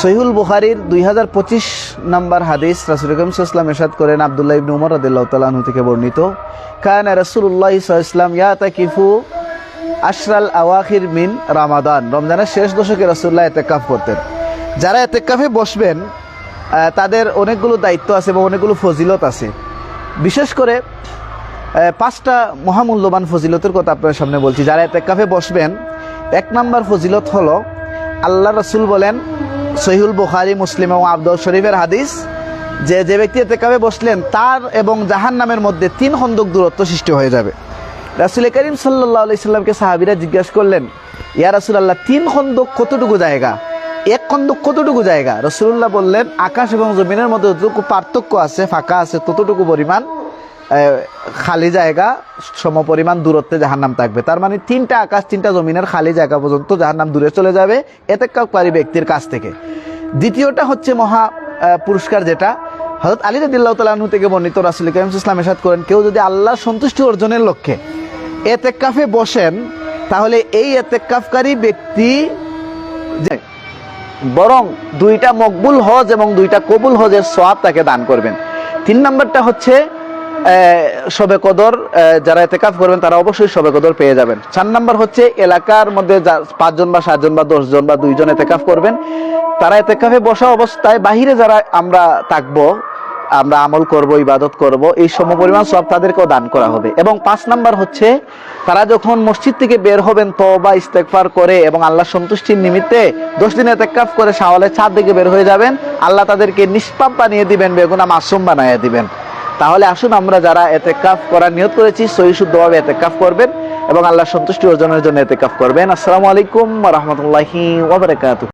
সহিহুল বুখারির দুই হাজার পঁচিশ নম্বর হাদিস রাসুল ইসলাম এসাদ করেন আবদুল্লাহ ইবনু উমর রদিল্লাহ তালাহু থেকে বর্ণিত, কান রসুল্লাহ ইসলাম ইয়া তাকিফু আশরাল আওয়াখির মিন রামাদান। রমজানের শেষ দশকে রসুল্লাহ এতেকাফ করতেন। যারা এতেকাফে বসবেন তাদের অনেকগুলো দায়িত্ব আছে এবং অনেকগুলো ফজিলত আছে। বিশেষ করে পাঁচটা মহামূল্যবান ফজিলতের কথা আপনার সামনে বলছি। যারা এতেকাফে বসবেন, এক নম্বর ফজিলত হলো আল্লাহ রসুল বলেন সহিহুল বুখারি, মুসলিম এবং আব্দুল শরীফের হাদিস, যে যে ব্যক্তি এতেকাফে বসলেন, তার এবং জাহান নামের মধ্যে তিন খন্দক দূরত্ব সৃষ্টি হয়ে যাবে। রাসুল করিম সাল্লাহ সাল্লামকে সাহাবিরা জিজ্ঞাসা করলেন, ইয়া রাসুল আল্লাহ তিন খন্দক কতটুকু জায়গা? এক খন্দক কতটুকু জায়গা? রসুল্লাহ বললেন, আকাশ এবং জমিনের মধ্যে যতটুকু পার্থক্য আছে, ফাঁকা আছে, ততটুকু পরিমাণ খালি জায়গা সম পরিমাণ দূরত্বে জাহান্নাম থাকবে। তার মানে তিনটা আকাশ, তিনটা জমিনের খালি জায়গা পর্যন্ত জাহান্নাম দূরে চলে যাবে এতে কারি ব্যক্তির কাছ থেকে। দ্বিতীয়টা হচ্ছে মহা পুরস্কার যেটা। হজরত আলী রদিল্লাহ তালু থেকে বর্ণিত রাসুল করিম ইসলাম এসাদ করেন, কেউ যদি আল্লাহর সন্তুষ্টি অর্জনের লক্ষ্যে এতেকাফে বসেন, তাহলে এই এতেকাফকারী ব্যক্তি যে, বরং দুইটা মকবুল হজ এবং দুইটা কবুল হজের সওয়াব তাকে দান করবেন। তিন নম্বরটা হচ্ছে শবে কদর যারা এতেকাফ করবেন, তারা অবশ্যই শবে কদর পেয়ে যাবেন। চার নম্বর হচ্ছে এলাকার মধ্যে পাঁচজন বা সাতজন বা দশজন বা দুইজন এতেকাফ করবেন। তারা এতেকাফে বসা অবস্থায় বাহিরে যারা আমরা থাকব, আমরা আমল করব, ইবাদত করব, এই সমপরিমাণ সব তাদেরকেও দান করা হবে। এবং পাঁচ নাম্বার হচ্ছে, তারা যখন মসজিদ থেকে বের হবেন তো বা ইস্তেকফার করে এবং আল্লাহ সন্তুষ্টির নিমিত্তে দশ দিন এতেকাফ করে শাওয়ালের ছাদ দিকে বের হয়ে যাবেন, আল্লাহ তাদেরকে নিষ্পাপ বানিয়ে দিবেন, বেগুনা মাসুম বানিয়ে দিবেন। তাহলে আসুন আমরা যারা এতে কাফ করার নিয়ত করেছি সহি শুদ্ধভাবে এতে কাফ করবেন এবং আল্লাহ সন্তুষ্টি অর্জনের জন্য এতে কাফ করবেন। আসসালামু আলাইকুম রহমতুল্লাহি ওবরাকাতুহ